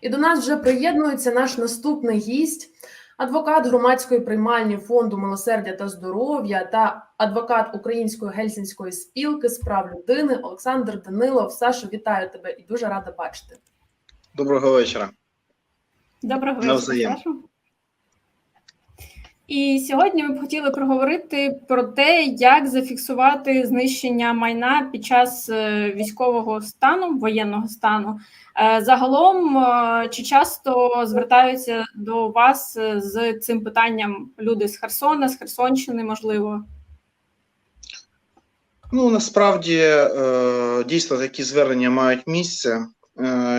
І до нас вже приєднується наш наступний гість, адвокат громадської приймальні фонду милосердя та здоров'я та адвокат Української гельсінської спілки з прав людини Олександр Данилов. Сашо, вітаю тебе і дуже рада бачити. Доброго вечора. Доброго вечора, Сашу. І сьогодні ми б хотіли проговорити про те, як зафіксувати знищення майна під час е, військового стану, воєнного стану. Е, Загалом, е, чи часто звертаються до вас з цим питанням люди з Херсона, з Херсонщини, можливо? Ну насправді дійсно такі звернення мають місце.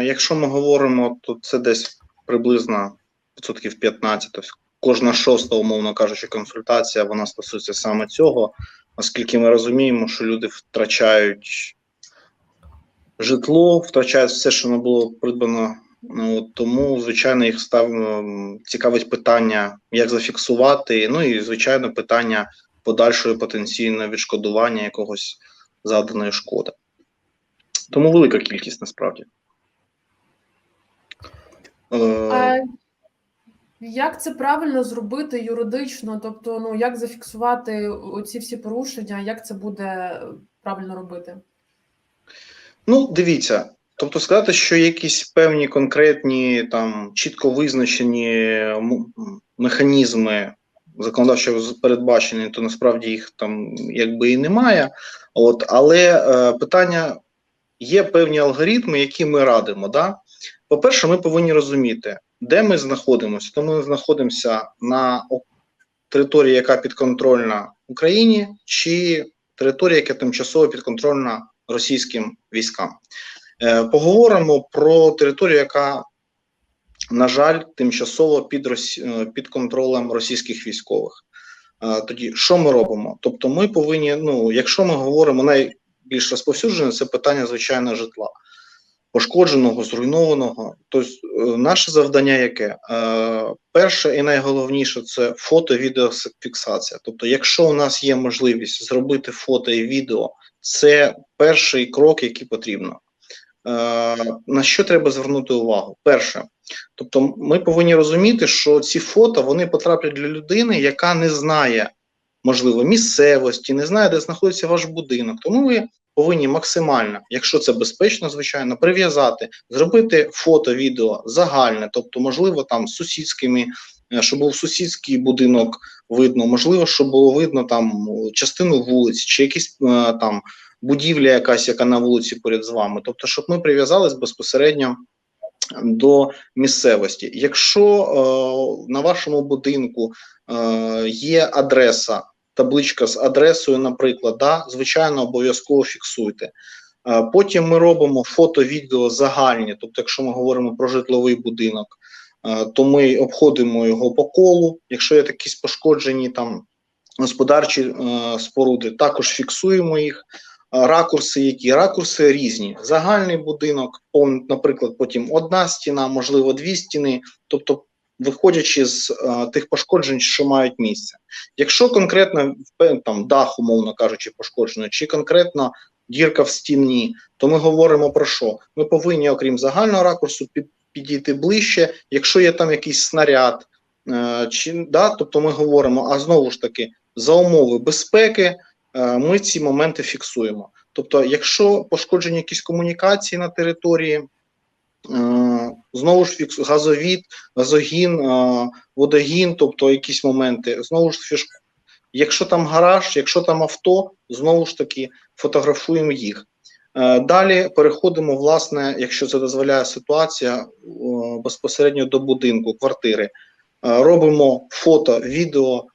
Якщо ми говоримо, то це десь приблизно відсотків 15. Кожна шоста, умовно кажучи, консультація вона стосується саме цього, оскільки ми розуміємо, що люди втрачають житло, втрачають все, що не було придбано. Ну, тому, звичайно, їх став цікавить питання, як зафіксувати. Ну і звичайно, питання подальшої потенційного відшкодування якогось заданої шкоди. Тому велика кількість насправді. Е, А як це правильно зробити юридично? Тобто, ну як зафіксувати оці всі порушення, як це буде правильно робити? Ну, дивіться. Тобто сказати, що якісь певні конкретні там чітко визначені механізми законодавчо з- передбачені, то насправді їх там якби і немає. От, але е, питання є певні алгоритми, які ми радимо. Да? По-перше, ми повинні розуміти, де ми знаходимося. То ми знаходимося на території, яка підконтрольна Україні, чи територія, яка тимчасово підконтрольна російським військам. Е, Поговоримо про територію, яка, на жаль, тимчасово під, Росі... е, під контролем російських військових. Е, Тоді що ми робимо? Тобто, ми повинні, ну, якщо ми говоримо найбільш розповсюджене, це питання звичайно житла. Пошкодженого, зруйнованого. Тобто, е, наше завдання яке? Е, перше і найголовніше це фото, відеофіксація. Тобто, якщо у нас є можливість зробити фото і відео, це перший крок, який потрібно. Е, на що треба звернути увагу? Перше, тобто, ми повинні розуміти, що ці фото вони потраплять для людини, яка не знає, можливо, місцевості, не знає, де знаходиться ваш будинок. Тому ви повинні максимально, якщо це безпечно, звичайно, прив'язати, зробити фото, відео загальне, тобто, можливо, там з сусідськими, е, щоб був сусідський будинок видно, можливо, щоб було видно там частину вулиць чи якісь е, там будівля, якась, яка на вулиці поряд з вами. Тобто, щоб ми прив'язались безпосередньо до місцевості. Якщо е, на вашому будинку е, є адреса, табличка з адресою, наприклад, да, звичайно, обов'язково фіксуйте. Е, Потім ми робимо фото, відео загальні, тобто, якщо ми говоримо про житловий будинок, е, то ми обходимо його по колу. Якщо є якісь пошкоджені там господарчі е, споруди, також фіксуємо їх. Ракурси, які ракурси різні. Загальний будинок, наприклад, потім одна стіна, можливо, дві стіни. Тобто, виходячи з е, тих пошкоджень, що мають місце. Якщо конкретно пе- там дах, умовно кажучи, пошкоджено, чи конкретно дірка в стіні, то ми говоримо про що? Ми повинні, окрім загального ракурсу, під, підійти ближче. Якщо є там якийсь снаряд, е, чи да, тобто ми говоримо, а знову ж таки, за умови безпеки. Е, ми ці моменти фіксуємо. Тобто, якщо пошкоджені якісь комунікації на території, е, знову ж фікс, газовід, газогін, е, водогін, тобто якісь моменти, знову ж фіш... якщо там гараж, якщо там авто, знову ж таки фотографуємо їх. Е, Далі переходимо, власне, якщо це дозволяє ситуація, е, безпосередньо до будинку, квартири. Е, Робимо фото, відео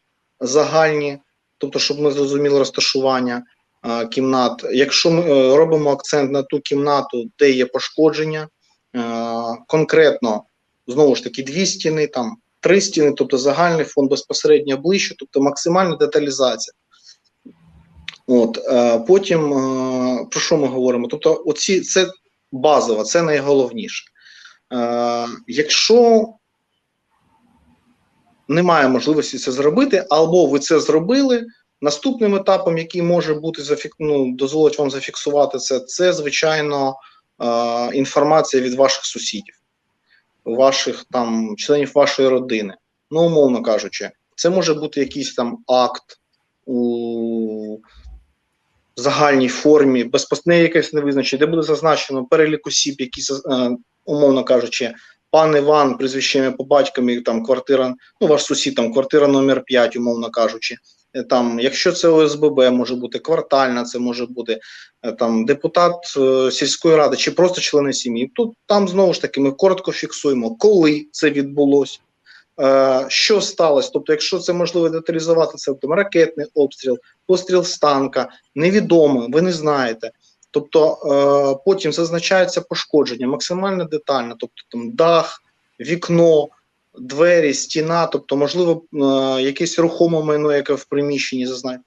загальні, тобто, щоб ми зрозуміли розташування е, кімнат. Якщо ми е, робимо акцент на ту кімнату, де є пошкодження, е, конкретно знову ж таки дві стіни, там три стіни, тобто загальний фон безпосередньо ближче, тобто максимальна деталізація. От е, потім е, про що ми говоримо? Тобто, оці це базово, це найголовніше. Е, якщо немає можливості це зробити, або ви це зробили. Наступним етапом, який може бути зафік... ну, дозволить вам зафіксувати це, це звичайно е, інформація від ваших сусідів. ваших там членів вашої родини. Ну, умовно кажучи, це може бути якийсь там акт у загальній формі, безпосередньо якесь невизначення, де буде зазначено перелік осіб, які е, умовно кажучи, пан Іван, прізвище ім'я по батькові, там квартира, ну ваш сусід, там квартира номер 5, умовно кажучи. Е, Там, якщо це ОСББ, може бути квартальна, це може бути е, там депутат е, сільської ради чи просто члени сім'ї. Тут там знову ж таки ми коротко фіксуємо, коли це відбулося, що сталося. Тобто, якщо це можливо деталізувати, це там ракетний обстріл, постріл з танка, невідомо, ви не знаєте. Тобто потім зазначається пошкодження максимально детально, тобто там дах, вікно, двері, стіна, тобто, можливо, е, якесь рухоме майно, яке в приміщенні зазначає.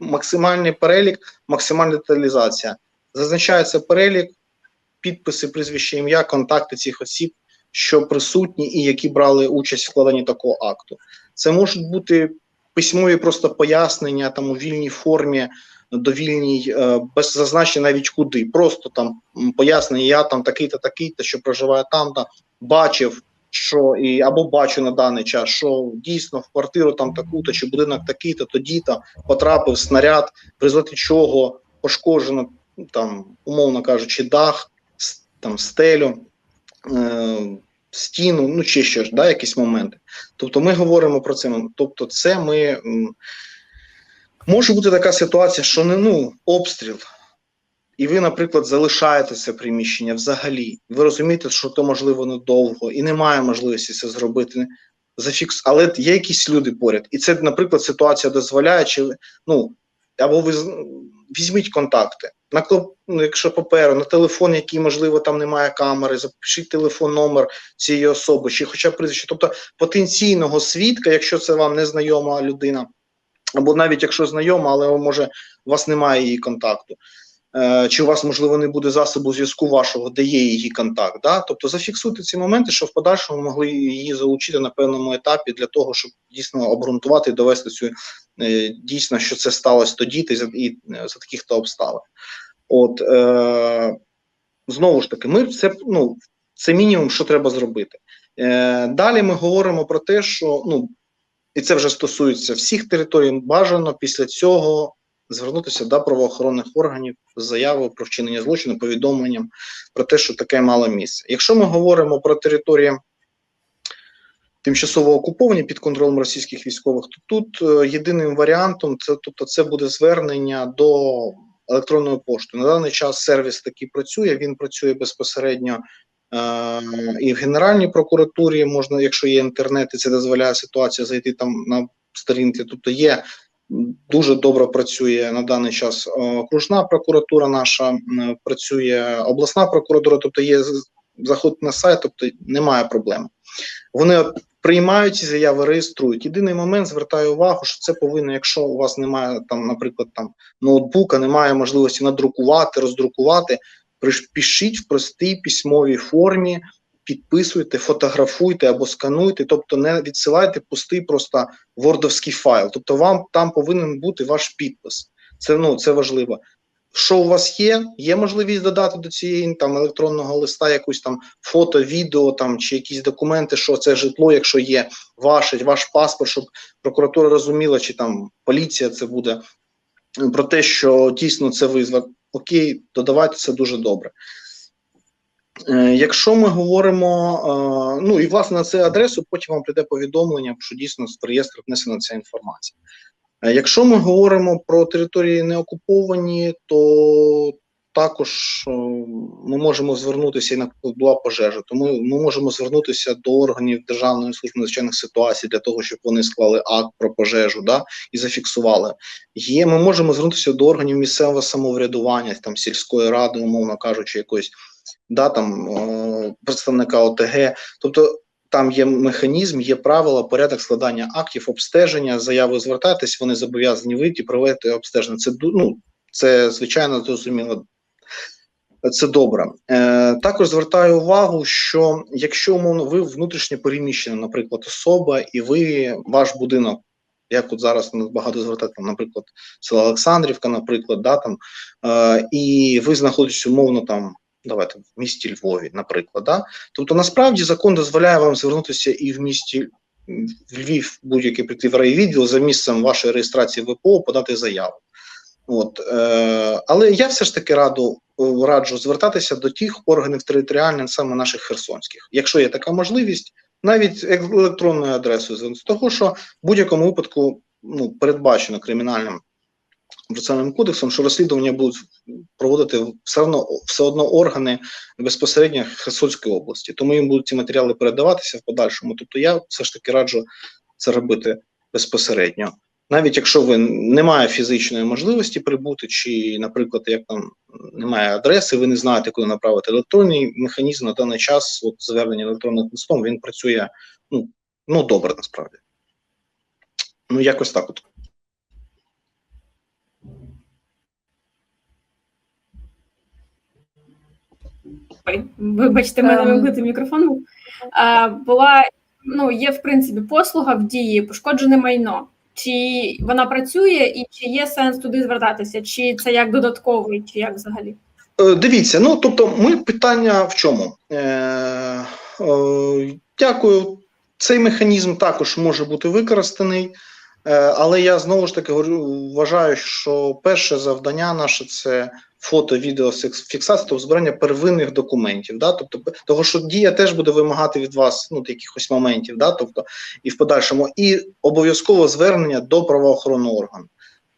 Максимальний перелік, максимальна деталізація. Зазначається перелік, підписи, прізвище, ім'я, контакти цих осіб, що присутні і які брали участь в складанні такого акту. Це можуть бути письмові просто пояснення там у вільній формі довільній, е, без зазначення навіть куди. Просто там пояснення, я там такий-то, такий-то, що проживає там, та бачив, що і або бачу на даний час, що дійсно в квартиру там таку-то чи будинок такий-то, тоді-то потрапив снаряд, в результаті чого пошкоджено там, умовно кажучи, дах, там стелю. Е- Стіну, ну чи ж, да, якісь моменти. Тобто ми говоримо про це. Тобто, це ми Може бути така ситуація, що не ну обстріл, і ви, наприклад, залишаєте це приміщення взагалі. Ви розумієте, що то можливо недовго, і немає можливості це зробити. Зафікс, але є якісь люди поряд, і це, наприклад, ситуація дозволяє, чи ну або ви візьміть контакти на ну, якщо паперу, на телефон, який можливо там немає камери, запишіть телефон, номер цієї особи, чи хоча б прізвище, тобто потенційного свідка, якщо це вам незнайома людина або навіть якщо знайома, але може у вас немає її контакту, чи у вас можливо не буде засобу зв'язку вашого, де є її контакт. Да? Тобто зафіксуйте ці моменти, що в подальшому могли її залучити на певному етапі для того, щоб дійсно обґрунтувати і довести цю е, дійсно, що це сталося тоді і за, і е, за таких то обставин. От е, знову ж таки, ми це ну це мінімум, що треба зробити. Е, далі ми говоримо про те, що ну і це вже стосується всіх територій. Бажано після цього звернутися до правоохоронних органів з заявою про вчинення злочину, повідомленням про те, що таке мало місце. Якщо ми говоримо про території тимчасово окуповані під контролем російських військових, то тут е, єдиним варіантом це тобто це буде звернення до електронної пошти. На даний час сервіс такий працює. Він працює безпосередньо Е, і в Генеральній прокуратурі можна, якщо є інтернет, і це дозволяє ситуація зайти там на сторінки. Тобто є дуже добре працює на даний час е, окружна прокуратура наша, працює обласна прокуратура, тобто є заход на сайт, тобто немає проблем. Вони приймають ці заяви, реєструють. Єдиний момент звертаю увагу, що це повинно, якщо у вас немає там, наприклад, там ноутбука, немає можливості надрукувати, роздрукувати. Пишіть в простій письмовій формі, підписуйте, фотографуйте або скануйте, тобто не відсилайте пустий просто вордовський файл. Тобто вам там повинен бути ваш підпис. Це ну це важливо. Що у вас є? Є можливість додати до цієї там електронного листа якусь там фото, відео там чи якісь документи, що це житло, якщо є ваше, ваш паспорт, щоб прокуратура розуміла, чи там поліція це буде про те, що дійсно це ви окей, додавайте це дуже добре. Е, Якщо ми говоримо, е, ну і власне на цю адресу, потім вам прийде повідомлення, що дійсно з реєстру внесена ця інформація. Е, Якщо ми говоримо про території неокуповані, то також ми можемо звернутися, і наприклад, була пожежа, тому ми можемо звернутися до органів Державної служби надзвичайних ситуацій для того, щоб вони склали акт про пожежу да, і зафіксували. Є, ми можемо звернутися до органів місцевого самоврядування, там сільської ради, умовно кажучи, якоїсь да, там, е, представника ОТГ. Тобто там є механізм, є правила, порядок складання актів, обстеження, заяви звертатись, вони зобов'язані вийти, провести обстеження. Це ну, це звичайно зрозуміло. Це добре. Е, також звертаю увагу, що якщо умовно ви внутрішньо переміщена, наприклад, особа, і ви ваш будинок, як от зараз багато звертати, наприклад, село Олександрівка, наприклад, да, там, е, і ви знаходитесь умовно там давайте в місті Львові, наприклад. Да? Тобто, насправді закон дозволяє вам звернутися і в місті в Львів, будь-який прийти в райвідділ за місцем вашої реєстрації ВПО, подати заяву. От, е, але я все ж таки раду е, раджу звертатися до тих органів територіальних, саме наших херсонських, якщо є така можливість, навіть електронною адресою звернутися. Того, що в будь-якому випадку ну, передбачено кримінальним процесуальним кодексом, що розслідування будуть проводити все одно все одно органи безпосередньо Херсонської області. Тому їм будуть ці матеріали передаватися в подальшому. Тобто я все ж таки раджу це робити безпосередньо. Навіть якщо ви немає фізичної можливості прибути, чи, наприклад, як там немає адреси, ви не знаєте, куди направити електронний механізм на даний час, от звернення електронним листом, він працює ну, ну добре насправді. Ну, якось так от. Ой, вибачте, мене Ем. вимкнутий мікрофон. А, була ну, є в принципі послуга в дії пошкоджене майно. Чи вона працює і чи є сенс туди звертатися? Чи це як додатковий, чи як взагалі? Е, Дивіться, ну тобто, ми питання в чому? Е, е, дякую. Цей механізм також може бути використаний, е, але я знову ж таки говорю, вважаю, що перше завдання наше це фото, відео, фіксація, тобто збирання первинних документів. Да? Тобто, того, що дія теж буде вимагати від вас ну, якихось моментів, да? тобто, і в подальшому, і обов'язково звернення до правоохоронного органу.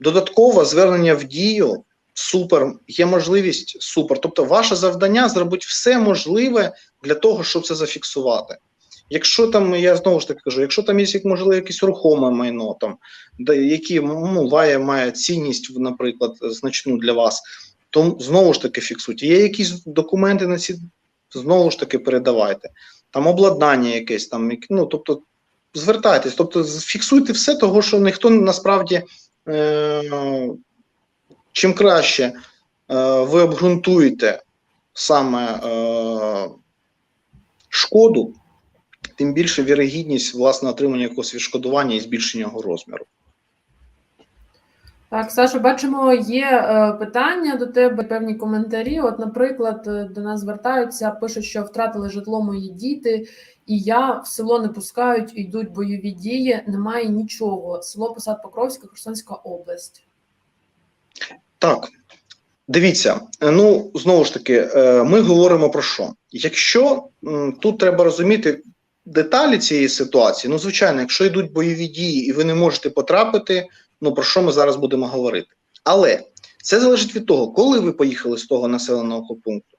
Додатково звернення в дію супер, є можливість супер. Тобто, ваше завдання зробити все можливе для того, щоб це зафіксувати. Якщо там, я знову ж таки кажу, якщо там є можливо якесь рухоме майно, там де які ну, має, має цінність, наприклад, значну для вас, то знову ж таки фіксуйте. Є якісь документи на ці, знову ж таки передавайте. Там обладнання якесь, там, ну тобто звертайтесь, тобто фіксуйте все, того, що ніхто насправді. Е- чим краще е, ви обґрунтуєте саме е, шкоду, тим більше вірогідність власне отримання якогось відшкодування і збільшення його розміру. Так, Саша, бачимо, є е, питання до тебе, певні коментарі. От, наприклад, е, до нас звертаються, пишуть, що втратили житло мої діти, і я в село не пускають, йдуть бойові дії, немає нічого. Село Посад Покровська, Херсонська область. Так, дивіться, ну знову ж таки, е, ми говоримо про що? Якщо тут треба розуміти деталі цієї ситуації, ну звичайно, якщо йдуть бойові дії і ви не можете потрапити, ну про що ми зараз будемо говорити? Але це залежить від того, коли ви поїхали з того населеного пункту,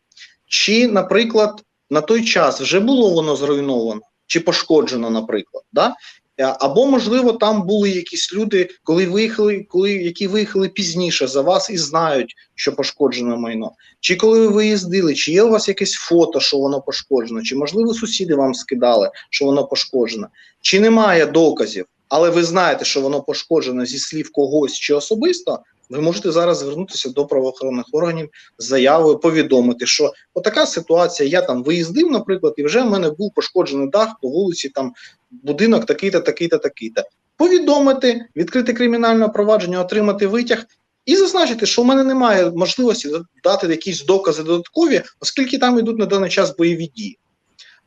чи, наприклад, на той час вже було воно зруйновано чи пошкоджено, наприклад, да? Е, Або, можливо, там були якісь люди, коли виїхали, коли які виїхали пізніше за вас і знають, що пошкоджено майно. Чи коли ви виїздили, чи є у вас якесь фото, що воно пошкоджено, чи можливо сусіди вам скидали, що воно пошкоджено, чи немає доказів, але ви знаєте, що воно пошкоджено зі слів когось чи особисто. Ви можете зараз звернутися до правоохоронних органів з заявою, повідомити, що отака ситуація. Я там виїздив, наприклад, і вже в мене був пошкоджений дах по вулиці, там будинок такий-то, такий-то, такий-то. Повідомити, відкрити кримінальне провадження, отримати витяг і зазначити, що в мене немає можливості дати якісь докази додаткові, оскільки там йдуть на даний час бойові дії.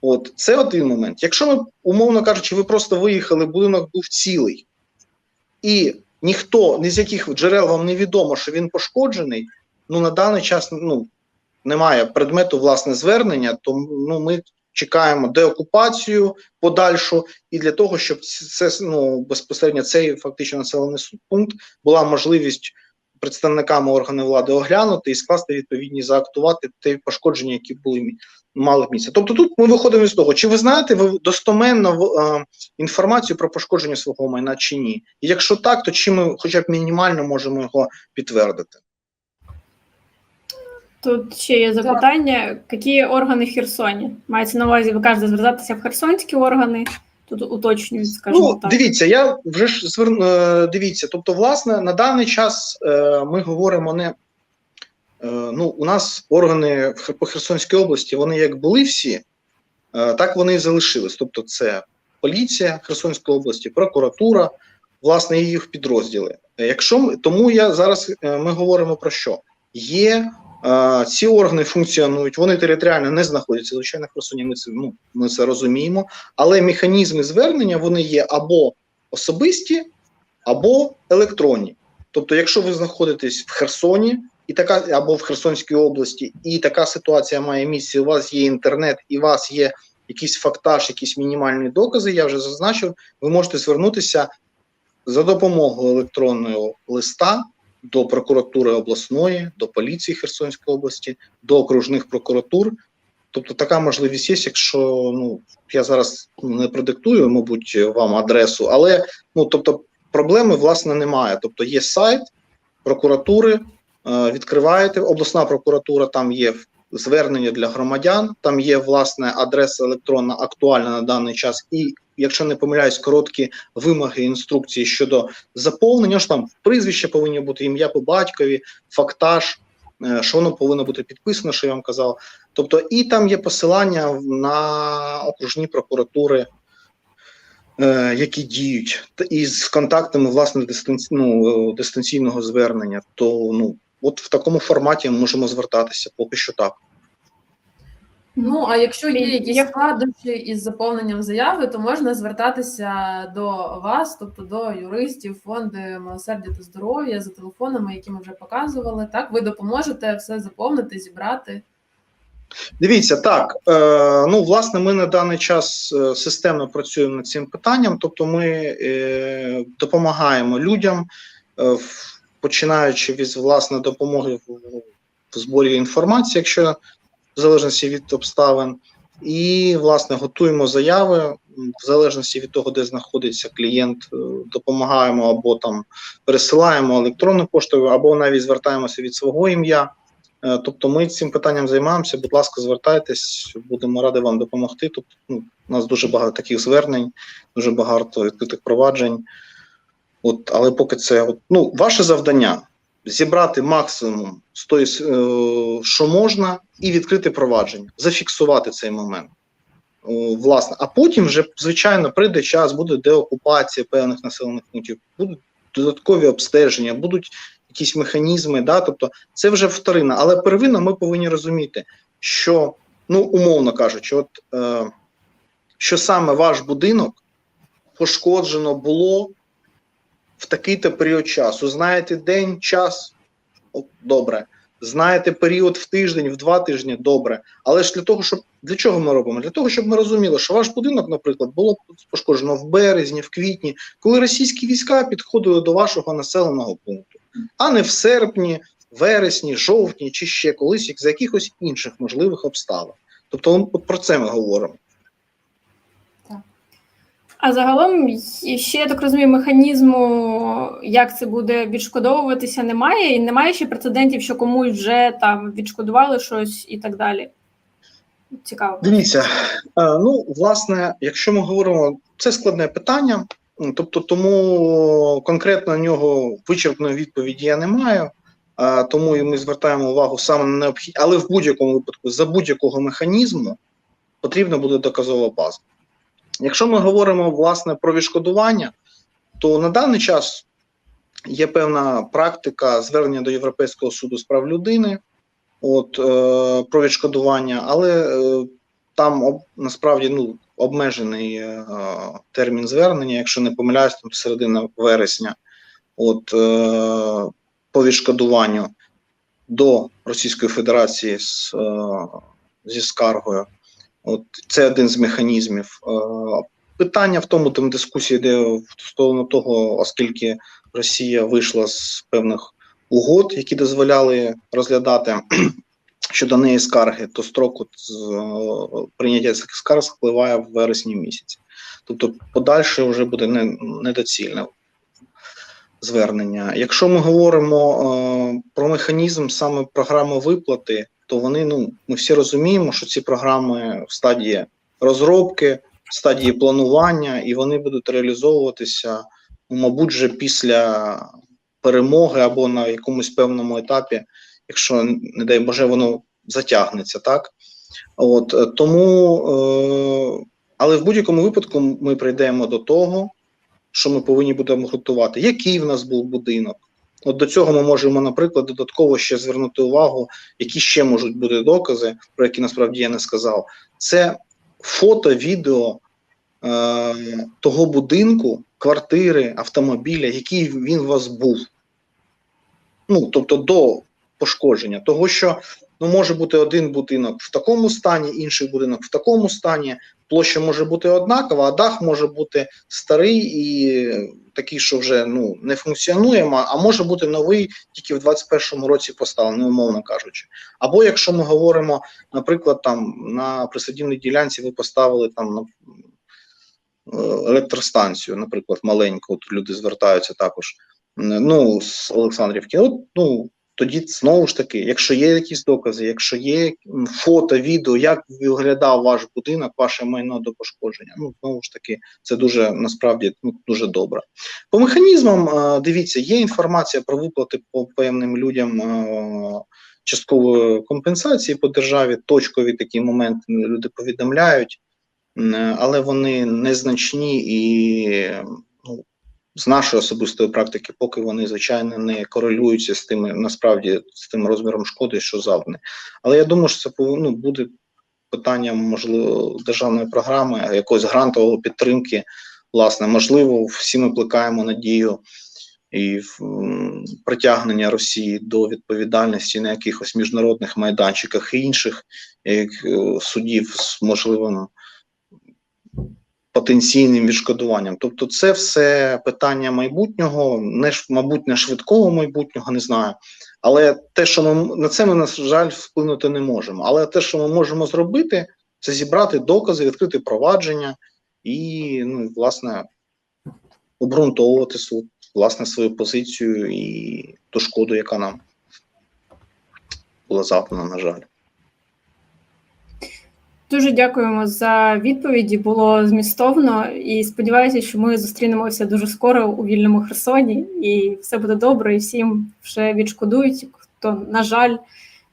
От це один момент. Якщо ми, умовно кажучи, ви просто виїхали, будинок був цілий, і ніхто ні з яких джерел вам не відомо, що він пошкоджений, ну на даний час ну, немає предмету власне звернення, то ну, ми чекаємо деокупацію подальшу, і для того, щоб це ну безпосередньо цей фактично населений пункт була можливість представниками органів влади оглянути і скласти відповідні заактувати ті пошкодження, які були мали місце. Тобто, тут ми виходимо з того, чи ви знаєте ви достоменно е, інформацію про пошкодження свого майна чи ні? І якщо так, то чи ми, хоча б мінімально, можемо його підтвердити? Тут ще є запитання: які органи в Херсоні? Мається на увазі, ви кажете, звертатися в херсонські органи. Тут уточнюють, скажімо Ну, так. дивіться, я вже ж зверну. е, Дивіться, тобто, власне, на даний час е, ми говоримо не. е, Ну, у нас органи по Херсонській області, вони як були всі, так вони і залишились. Тобто, це поліція Херсонської області, прокуратура, власне, їх підрозділи. Якщо ми, тому я зараз ми говоримо про що? Є ці органи функціонують, вони територіально не знаходяться. Звичайно, Херсоні ми це, ну, ми це розуміємо, але механізми звернення вони є або особисті, або електронні. Тобто, якщо ви знаходитесь в Херсоні, і така або в Херсонській області, і така ситуація має місце. У вас є інтернет, і у вас є якийсь фактаж, якісь мінімальні докази. Я вже зазначив. Ви можете звернутися за допомогою електронного листа до прокуратури обласної, до поліції Херсонської області, до окружних прокуратур. Тобто така можливість є, якщо ну я зараз не продиктую, мабуть, вам адресу, але ну тобто проблеми власне немає. Тобто є сайт прокуратури, е, відкриваєте обласна прокуратура, там є звернення для громадян, там є власне адреса електронна актуальна на даний час, і якщо не помиляюсь, короткі вимоги інструкції щодо заповнення. Що там прізвище повинні бути ім'я по батькові, фактаж, е, що воно повинно бути підписано, що я вам казав. Тобто, і там є посилання на окружні прокуратури. е, Які діють і з контактами власне дистанці... ну, е, дистанційного звернення, то ну от в такому форматі ми можемо звертатися, поки що так. Ну а якщо є якісь Як- складнощі із заповненням заяви, то можна звертатися до вас, тобто до юристів, фонду милосердя та здоров'я за телефонами, які ми вже показували. Так, ви допоможете все заповнити, зібрати. Дивіться, так е, ну власне, ми на даний час е, системно працюємо над цим питанням, тобто ми е, допомагаємо людям, е, починаючи від власне допомоги в, в зборі інформації, якщо в залежності від обставин, і власне готуємо заяви в залежності від того, де знаходиться клієнт, е, допомагаємо або там пересилаємо електронною поштою, або навіть звертаємося від свого ім'я. Е, Тобто ми цим питанням займаємося. Будь ласка, звертайтесь, будемо раді вам допомогти. Тобто, ну, у нас дуже багато таких звернень, дуже багато відкритих проваджень. От, але поки це от, ну, ваше завдання зібрати максимум з тої, е, що можна, і відкрити провадження, зафіксувати цей момент. Власне, а потім вже, звичайно, прийде час, буде деокупація певних населених пунктів, будуть додаткові обстеження, будуть якісь механізми, да, тобто це вже вторинна. Але первинно ми повинні розуміти, що, ну, умовно кажучи, от, е, що саме ваш будинок пошкоджено було в такий-то період часу. Знаєте день, час добре. Знаєте період в тиждень, в два тижні добре. Але ж для того, щоб для чого ми робимо? Для того, щоб ми розуміли, що ваш будинок, наприклад, було пошкоджено в березні, в квітні, коли російські війська підходили до вашого населеного пункту, а не в серпні, вересні, жовтні чи ще колись як за якихось інших можливих обставин. Тобто, от про це ми говоримо. А загалом ще я так розумію, механізму, як це буде відшкодовуватися, немає, і немає ще прецедентів, що комусь вже там відшкодували щось і так далі. Цікаво. Дивіться, е, ну власне, якщо ми говоримо, це складне питання, тобто тому конкретно на нього вичерпної відповіді я не маю. е, Тому і ми звертаємо увагу саме на необхідність, але в будь-якому випадку за будь-якого механізму потрібна буде доказова база. Якщо ми говоримо власне про відшкодування, то на даний час є певна практика звернення до Європейського суду з прав людини от, е, про відшкодування, але е, там об, насправді ну, обмежений е, термін звернення, якщо не помиляюсь, там середина вересня, от, е, по відшкодуванню до Російської Федерації з, е, зі скаргою. От це один з механізмів. Е, питання в тому, там дискусія йде стосовно того, оскільки Росія вийшла з певних угод, які дозволяли розглядати щодо неї скарги, то строк от з е, прийняття цих скарг спливає в вересні місяці. Тобто, подальше вже буде не, недоцільне звернення. Якщо ми говоримо е, про механізм саме програми виплати, то вони ну ми всі розуміємо, що ці програми в стадії розробки, в стадії планування, і вони будуть реалізовуватися, ну, мабуть, вже після перемоги або на якомусь певному етапі, якщо не дай Боже, воно затягнеться, так? От е, тому, е, але в будь-якому випадку ми прийдемо до того, що ми повинні будемо готувати, який в нас був будинок, От до цього ми можемо, наприклад, додатково ще звернути увагу, які ще можуть бути докази, про які насправді я не сказав. Це фото, відео е, того будинку, квартири, автомобіля, який він у вас був. Ну, тобто до пошкодження. Того, що ну, може бути один будинок в такому стані, інший будинок в такому стані, площа може бути однакова, а дах може бути старий і такий, що вже ну, не функціонує, а може бути новий тільки в 21-му році поставлений, умовно кажучи. Або якщо ми говоримо, наприклад, там на присадівній ділянці ви поставили там на е, електростанцію, наприклад, маленьку, от люди звертаються також. Ну, з Олександрівки, от, ну, тоді знову ж таки, якщо є якісь докази, якщо є фото, відео, як виглядав ваш будинок, ваше майно до пошкодження, ну знову ж таки, це дуже насправді ну, дуже добре. По механізмам, е, дивіться, є інформація про виплати по певним людям е, часткової компенсації по державі, точкові такі моменти люди повідомляють, але вони незначні і з нашої особистої практики, поки вони, звичайно, не корелюються з тими, насправді, з тим розміром шкоди, що завдані. Але я думаю, що це пов- ну, буде питанням, можливо, державної програми, якоїсь грантової підтримки. Власне, можливо, всі ми плекаємо надію і в притягнення Росії до відповідальності на якихось міжнародних майданчиках і інших як, е, судів з можливим потенційним відшкодуванням. Тобто, це все питання майбутнього, не мабуть, не швидкого майбутнього, не знаю. Але те, що ми на це ми, на жаль, вплинути не можемо. Але те, що ми можемо зробити, це зібрати докази, відкрити провадження і, ну, власне, обґрунтовувати свою, власне, свою позицію і ту шкоду, яка нам була завдана, на жаль. Дуже дякуємо за відповіді. Було змістовно і сподіваюся, що ми зустрінемося дуже скоро у вільному Херсоні, і все буде добре. І всім вже відшкодують. Хто на жаль,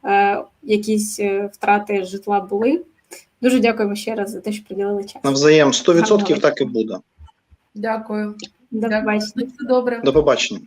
е, якісь е, втрати житла були. Дуже дякуємо ще раз за те, що приділили час. Навзаєм 100% Гарного так і буде. Дякую. До побачення. Все добре. До побачення.